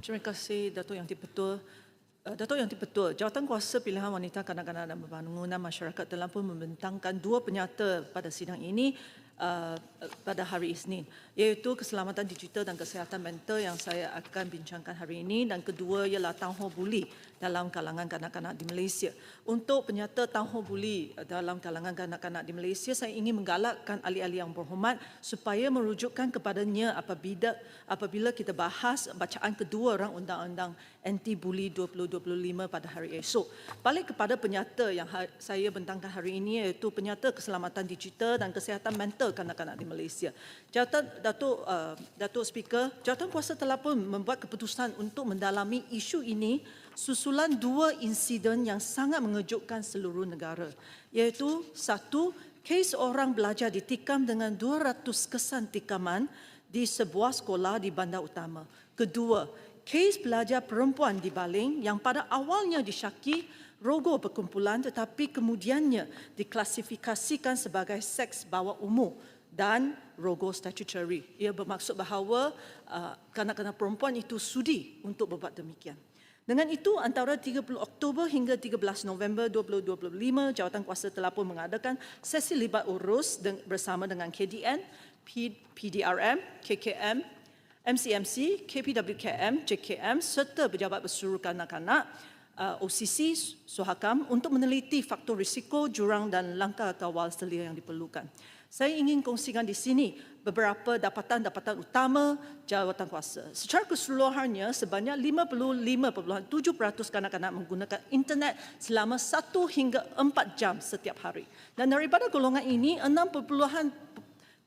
Terima kasih Datuk Yang Dipertua. Uh, Datuk Yang Dipertua, Jawatan Kuasa Pilihan Wanita Kanak-Kanak dan Pembangunan Masyarakat telah pun membentangkan dua penyata pada sidang ini uh, pada hari Isnin, iaitu keselamatan digital dan kesihatan mental yang saya akan bincangkan hari ini dan kedua ialah Hall Bully dalam kalangan kanak-kanak di Malaysia. Untuk penyata Town Hall Bully dalam kalangan kanak-kanak di Malaysia, saya ingin menggalakkan ahli-ahli yang berhormat supaya merujukkan kepadanya apabila apabila kita bahas bacaan kedua orang undang-undang anti-bully 2025 pada hari esok. Balik kepada penyata yang ha- saya bentangkan hari ini iaitu penyata keselamatan digital dan kesihatan mental kanak-kanak di Malaysia. Jawatan Datuk uh, Datuk Speaker, jawatan kuasa telah pun membuat keputusan untuk mendalami isu ini susulan dua insiden yang sangat mengejutkan seluruh negara iaitu satu kes orang belajar ditikam dengan 200 kesan tikaman di sebuah sekolah di bandar utama. Kedua, kes pelajar perempuan di Baling yang pada awalnya disyaki rogo perkumpulan tetapi kemudiannya diklasifikasikan sebagai seks bawah umur dan rogo statutory. Ia bermaksud bahawa uh, kanak-kanak perempuan itu sudi untuk berbuat demikian. Dengan itu, antara 30 Oktober hingga 13 November 2025, Jawatan Kuasa telah pun mengadakan sesi libat urus bersama dengan KDN, PDRM, KKM, MCMC, KPWKM, JKM serta pejabat bersuruh kanak-kanak uh, OCC, Suhakam untuk meneliti faktor risiko, jurang dan langkah kawal selia yang diperlukan. Saya ingin kongsikan di sini beberapa dapatan-dapatan utama jawatan kuasa. Secara keseluruhannya, sebanyak 55.7% kanak-kanak menggunakan internet selama 1 hingga 4 jam setiap hari. Dan daripada golongan ini,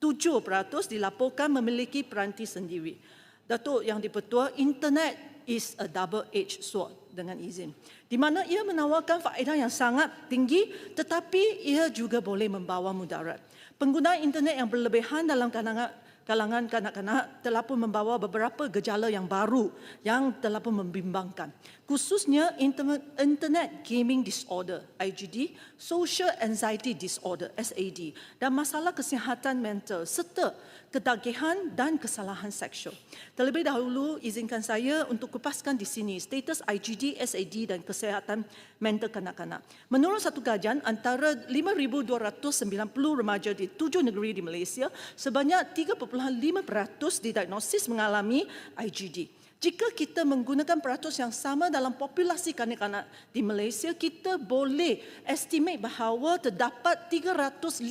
6.7% dilaporkan memiliki peranti sendiri. Datuk yang dipertua, internet is a double-edged sword dengan izin. Di mana ia menawarkan faedah yang sangat tinggi tetapi ia juga boleh membawa mudarat. Penggunaan internet yang berlebihan dalam kalangan kalangan kanak-kanak telah pun membawa beberapa gejala yang baru yang telah pun membimbangkan. Khususnya internet gaming disorder, IGD, social anxiety disorder, SAD, dan masalah kesihatan mental serta ketagihan dan kesalahan seksual. Terlebih dahulu, izinkan saya untuk kupaskan di sini status IGD, SAD dan kesihatan mental kanak-kanak. Menurut satu kajian, antara 5,290 remaja di tujuh negeri di Malaysia, sebanyak 3.5% didiagnosis mengalami IGD. Jika kita menggunakan peratus yang sama dalam populasi kanak-kanak di Malaysia, kita boleh estimate bahawa terdapat 315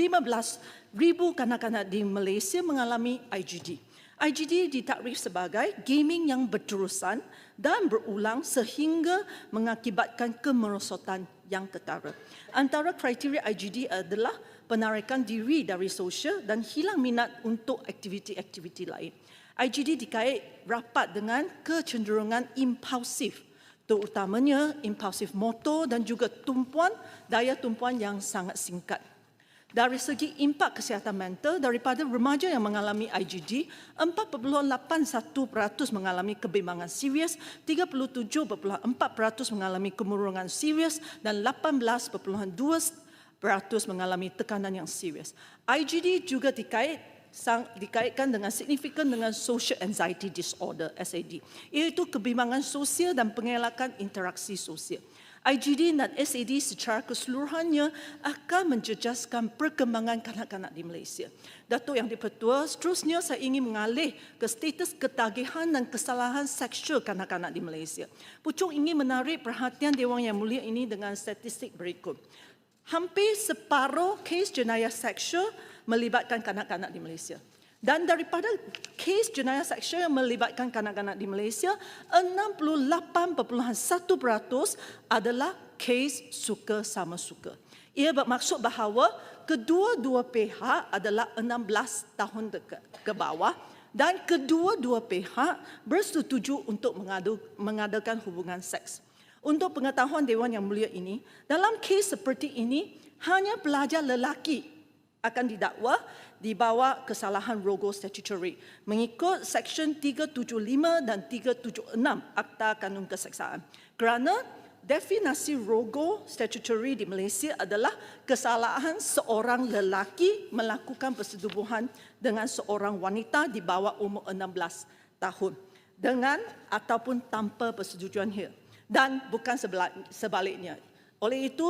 ribu kanak-kanak di Malaysia mengalami IGD. IGD ditakrif sebagai gaming yang berterusan dan berulang sehingga mengakibatkan kemerosotan yang ketara. Antara kriteria IGD adalah penarikan diri dari sosial dan hilang minat untuk aktiviti-aktiviti lain. IGD dikait rapat dengan kecenderungan impulsif terutamanya impulsif motor dan juga tumpuan daya tumpuan yang sangat singkat. Dari segi impak kesihatan mental daripada remaja yang mengalami IGD, 4.81% mengalami kebimbangan serius, 37.4% mengalami kemurungan serius dan 18.2% mengalami tekanan yang serius. IGD juga dikait sang, dikaitkan dengan signifikan dengan social anxiety disorder SAD iaitu kebimbangan sosial dan pengelakan interaksi sosial. IGD dan SAD secara keseluruhannya akan menjejaskan perkembangan kanak-kanak di Malaysia. Datuk Yang Dipertua, seterusnya saya ingin mengalih ke status ketagihan dan kesalahan seksual kanak-kanak di Malaysia. Pucuk ingin menarik perhatian Dewan Yang Mulia ini dengan statistik berikut. Hampir separuh kes jenayah seksual melibatkan kanak-kanak di Malaysia. Dan daripada kes jenayah seksual yang melibatkan kanak-kanak di Malaysia, 68.1% adalah kes suka sama suka. Ia bermaksud bahawa kedua-dua pihak adalah 16 tahun ke bawah dan kedua-dua pihak bersetuju untuk mengadu, mengadakan hubungan seks. Untuk pengetahuan Dewan Yang Mulia ini, dalam kes seperti ini, hanya pelajar lelaki akan didakwa di bawah kesalahan rogo statutory mengikut Seksyen 375 dan 376 Akta Kanun Keseksaan. Kerana definisi rogo statutory di Malaysia adalah kesalahan seorang lelaki melakukan persetubuhan dengan seorang wanita di bawah umur 16 tahun. dengan ataupun tanpa persetujuan HIR dan bukan sebaliknya. Oleh itu,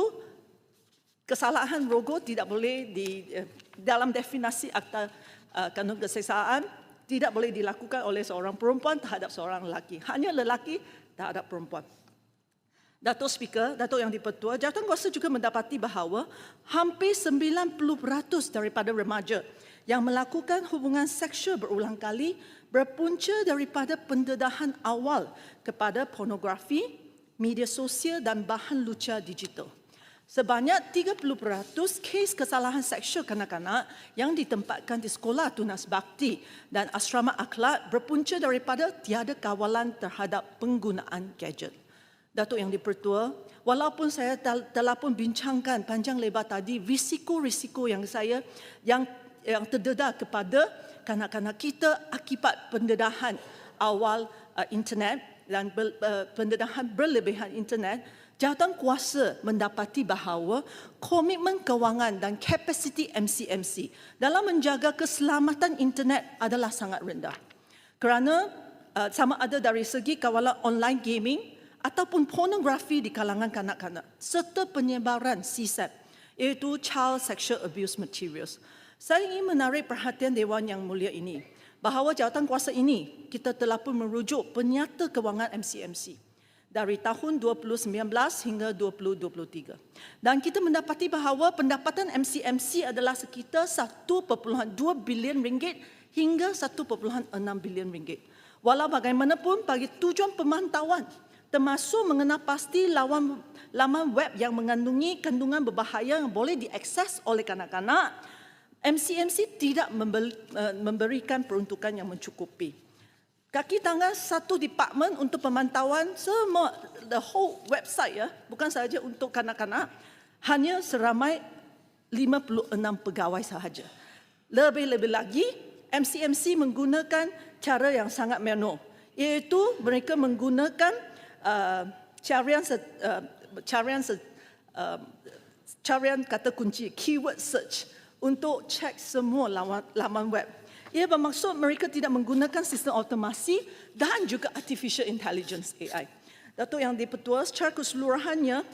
kesalahan rogo tidak boleh di eh, dalam definisi akta uh, kanun keseksaan tidak boleh dilakukan oleh seorang perempuan terhadap seorang lelaki. Hanya lelaki terhadap perempuan. Datuk Speaker, Datuk Yang Dipertua, Jawatankuasa juga mendapati bahawa hampir 90% daripada remaja yang melakukan hubungan seksual berulang kali berpunca daripada pendedahan awal kepada pornografi, media sosial dan bahan lucah digital. Sebanyak 30% kes kesalahan seksual kanak-kanak yang ditempatkan di sekolah tunas bakti dan asrama akhlak berpunca daripada tiada kawalan terhadap penggunaan gadget. Datuk Yang Dipertua, walaupun saya tel- telah pun bincangkan panjang lebar tadi risiko-risiko yang saya yang yang terdedah kepada kanak-kanak kita akibat pendedahan awal uh, internet dan ber, uh, pendedahan berlebihan internet, jawatan kuasa mendapati bahawa komitmen kewangan dan kapasiti MCMC dalam menjaga keselamatan internet adalah sangat rendah. Kerana uh, sama ada dari segi kawalan online gaming ataupun pornografi di kalangan kanak-kanak serta penyebaran CSAP iaitu Child Sexual Abuse Materials. Saya ingin menarik perhatian Dewan Yang Mulia ini bahawa jawatan kuasa ini kita telah pun merujuk penyata kewangan MCMC dari tahun 2019 hingga 2023. Dan kita mendapati bahawa pendapatan MCMC adalah sekitar 1.2 bilion ringgit hingga 1.6 bilion ringgit. Walau bagaimanapun bagi tujuan pemantauan termasuk mengenal pasti lawan laman web yang mengandungi kandungan berbahaya yang boleh diakses oleh kanak-kanak, MCMC tidak uh, memberikan peruntukan yang mencukupi. Kaki tangan satu department untuk pemantauan semua the whole website ya, bukan sahaja untuk kanak-kanak, hanya seramai 56 pegawai sahaja. Lebih-lebih lagi, MCMC menggunakan cara yang sangat manual, iaitu mereka menggunakan uh, carian uh, carian uh, carian kata kunci keyword search untuk cek semua laman, laman web. Ia bermaksud mereka tidak menggunakan sistem otomasi dan juga artificial intelligence AI. Datuk yang dipertua secara keseluruhannya,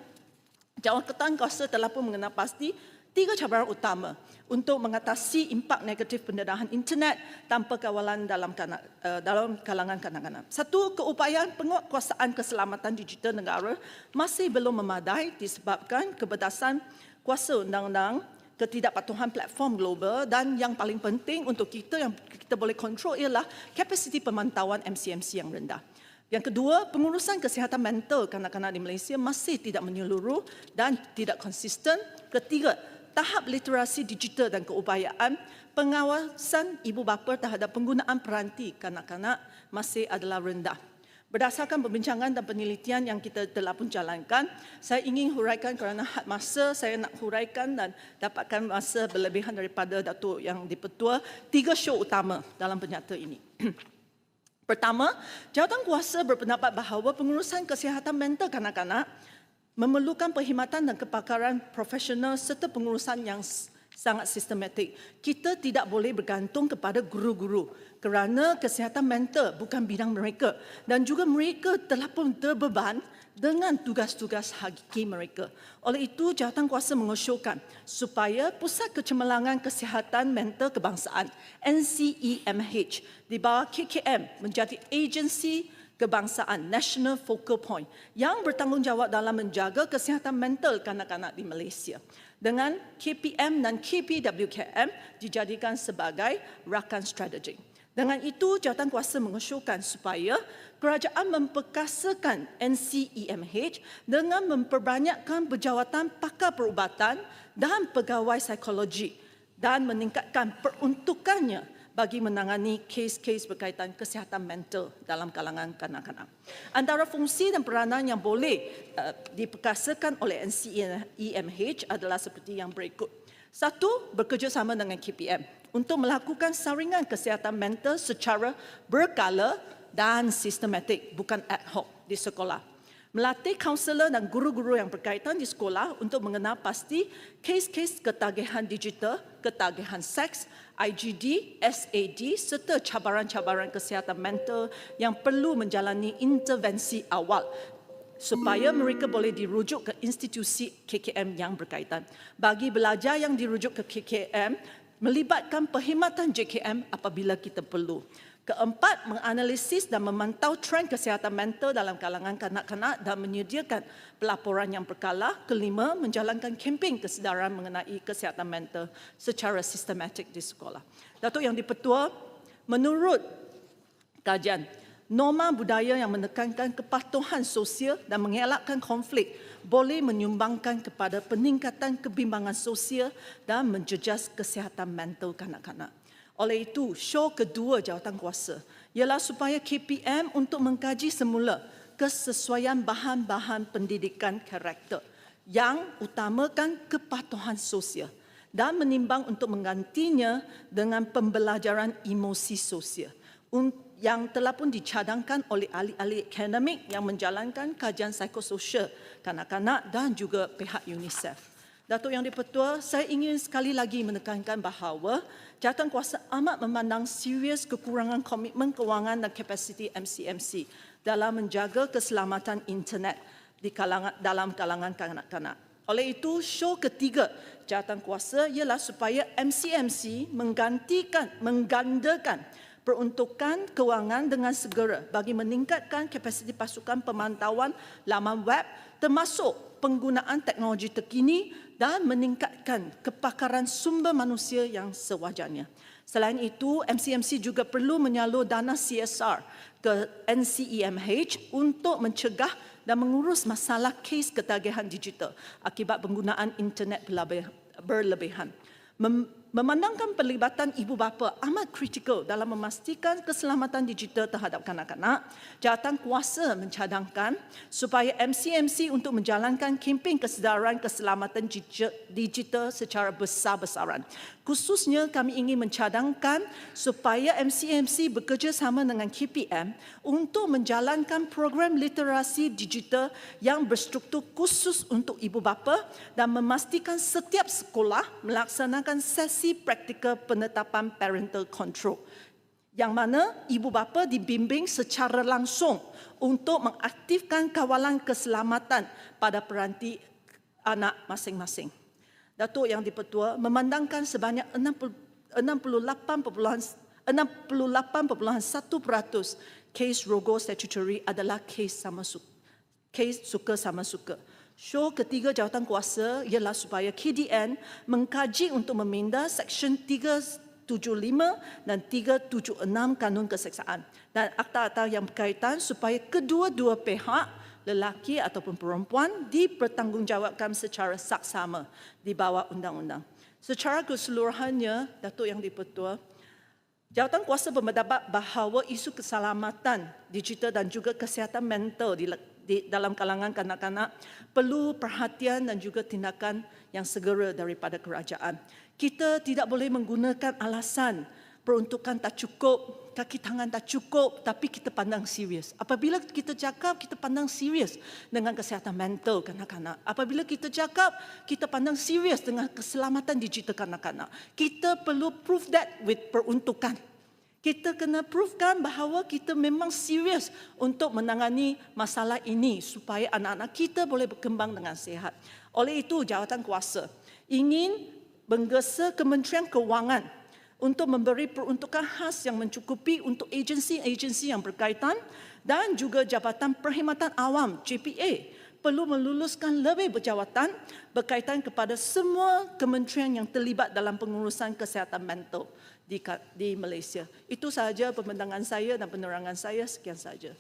jawatan kuasa telah pun mengenal pasti tiga cabaran utama untuk mengatasi impak negatif pendedahan internet tanpa kawalan dalam, kanak, uh, dalam kalangan kanak-kanak. Satu, keupayaan penguatkuasaan keselamatan digital negara masih belum memadai disebabkan kebedasan kuasa undang-undang ketidakpatuhan platform global dan yang paling penting untuk kita yang kita boleh kontrol ialah kapasiti pemantauan MCMC yang rendah. Yang kedua, pengurusan kesihatan mental kanak-kanak di Malaysia masih tidak menyeluruh dan tidak konsisten. Ketiga, tahap literasi digital dan keupayaan pengawasan ibu bapa terhadap penggunaan peranti kanak-kanak masih adalah rendah. Berdasarkan perbincangan dan penelitian yang kita telah pun jalankan, saya ingin huraikan kerana had masa saya nak huraikan dan dapatkan masa berlebihan daripada Datuk yang dipertua tiga show utama dalam penyata ini. Pertama, jawatan kuasa berpendapat bahawa pengurusan kesihatan mental kanak-kanak memerlukan perkhidmatan dan kepakaran profesional serta pengurusan yang sangat sistematik. Kita tidak boleh bergantung kepada guru-guru kerana kesihatan mental bukan bidang mereka dan juga mereka telah pun terbeban dengan tugas-tugas hakiki mereka. Oleh itu, jawatan kuasa mengusulkan supaya Pusat Kecemerlangan Kesihatan Mental Kebangsaan NCEMH di bawah KKM menjadi agensi kebangsaan National Focal Point yang bertanggungjawab dalam menjaga kesihatan mental kanak-kanak di Malaysia dengan KPM dan KPWKM dijadikan sebagai rakan strategi. Dengan itu, jawatan kuasa mengusulkan supaya kerajaan memperkasakan NCEMH dengan memperbanyakkan berjawatan pakar perubatan dan pegawai psikologi dan meningkatkan peruntukannya bagi menangani kes-kes berkaitan kesihatan mental dalam kalangan kanak-kanak. Antara fungsi dan peranan yang boleh uh, diperkasakan oleh NCEMH adalah seperti yang berikut. Satu, bekerjasama dengan KPM untuk melakukan saringan kesihatan mental secara berkala dan sistematik, bukan ad hoc di sekolah. Melatih kaunselor dan guru-guru yang berkaitan di sekolah untuk mengenal pasti kes-kes ketagihan digital, ketagihan seks, IGD, SAD serta cabaran-cabaran kesihatan mental yang perlu menjalani intervensi awal supaya mereka boleh dirujuk ke institusi KKM yang berkaitan. Bagi belajar yang dirujuk ke KKM, melibatkan perkhidmatan JKM apabila kita perlu. Keempat, menganalisis dan memantau trend kesihatan mental dalam kalangan kanak-kanak dan menyediakan pelaporan yang berkala. Kelima, menjalankan kempen kesedaran mengenai kesihatan mental secara sistematik di sekolah. Datuk Yang Dipertua, menurut kajian, norma budaya yang menekankan kepatuhan sosial dan mengelakkan konflik boleh menyumbangkan kepada peningkatan kebimbangan sosial dan menjejas kesihatan mental kanak-kanak. Oleh itu, show kedua jawatan kuasa ialah supaya KPM untuk mengkaji semula kesesuaian bahan-bahan pendidikan karakter yang utamakan kepatuhan sosial dan menimbang untuk menggantinya dengan pembelajaran emosi sosial yang telah pun dicadangkan oleh ahli-ahli akademik yang menjalankan kajian psikososial kanak-kanak dan juga pihak UNICEF. Datuk Yang Dipertua, saya ingin sekali lagi menekankan bahawa jawatan kuasa amat memandang serius kekurangan komitmen kewangan dan kapasiti MCMC dalam menjaga keselamatan internet di kalangan, dalam kalangan kanak-kanak. Oleh itu, show ketiga jawatan kuasa ialah supaya MCMC menggantikan, menggandakan peruntukan kewangan dengan segera bagi meningkatkan kapasiti pasukan pemantauan laman web termasuk penggunaan teknologi terkini dan meningkatkan kepakaran sumber manusia yang sewajarnya. Selain itu, MCMC juga perlu menyalur dana CSR ke NCEMH untuk mencegah dan mengurus masalah kes ketagihan digital akibat penggunaan internet berlebihan. Memandangkan pelibatan ibu bapa amat kritikal dalam memastikan keselamatan digital terhadap kanak-kanak, jawatan kuasa mencadangkan supaya MCMC untuk menjalankan kempen kesedaran keselamatan digital secara besar-besaran. Khususnya kami ingin mencadangkan supaya MCMC bekerjasama dengan KPM untuk menjalankan program literasi digital yang berstruktur khusus untuk ibu bapa dan memastikan setiap sekolah melaksanakan sesi praktikal penetapan parental control yang mana ibu bapa dibimbing secara langsung untuk mengaktifkan kawalan keselamatan pada peranti anak masing-masing. Datuk Yang Dipertua memandangkan sebanyak 68.1% kes rogo statutory adalah kes sama suka, kes suka sama suka. Show ketiga jawatan kuasa ialah supaya KDN mengkaji untuk meminda Seksyen 375 dan 376 Kanun Keseksaan dan akta-akta yang berkaitan supaya kedua-dua pihak lelaki ataupun perempuan dipertanggungjawabkan secara saksama di bawah undang-undang. Secara keseluruhannya, Datuk Yang Dipertua, Jawatan kuasa berpendapat bahawa isu keselamatan digital dan juga kesihatan mental di, dalam kalangan kanak-kanak perlu perhatian dan juga tindakan yang segera daripada kerajaan. Kita tidak boleh menggunakan alasan peruntukan tak cukup, kaki tangan tak cukup, tapi kita pandang serius. Apabila kita cakap, kita pandang serius dengan kesihatan mental kanak-kanak. Apabila kita cakap, kita pandang serius dengan keselamatan digital kanak-kanak. Kita perlu prove that with peruntukan. Kita kena provekan bahawa kita memang serius untuk menangani masalah ini supaya anak-anak kita boleh berkembang dengan sihat. Oleh itu, jawatan kuasa ingin menggesa Kementerian Kewangan untuk memberi peruntukan khas yang mencukupi untuk agensi-agensi yang berkaitan dan juga Jabatan Perkhidmatan Awam JPA perlu meluluskan lebih berjawatan berkaitan kepada semua kementerian yang terlibat dalam pengurusan kesihatan mental di, di Malaysia. Itu sahaja pembentangan saya dan penerangan saya. Sekian saja.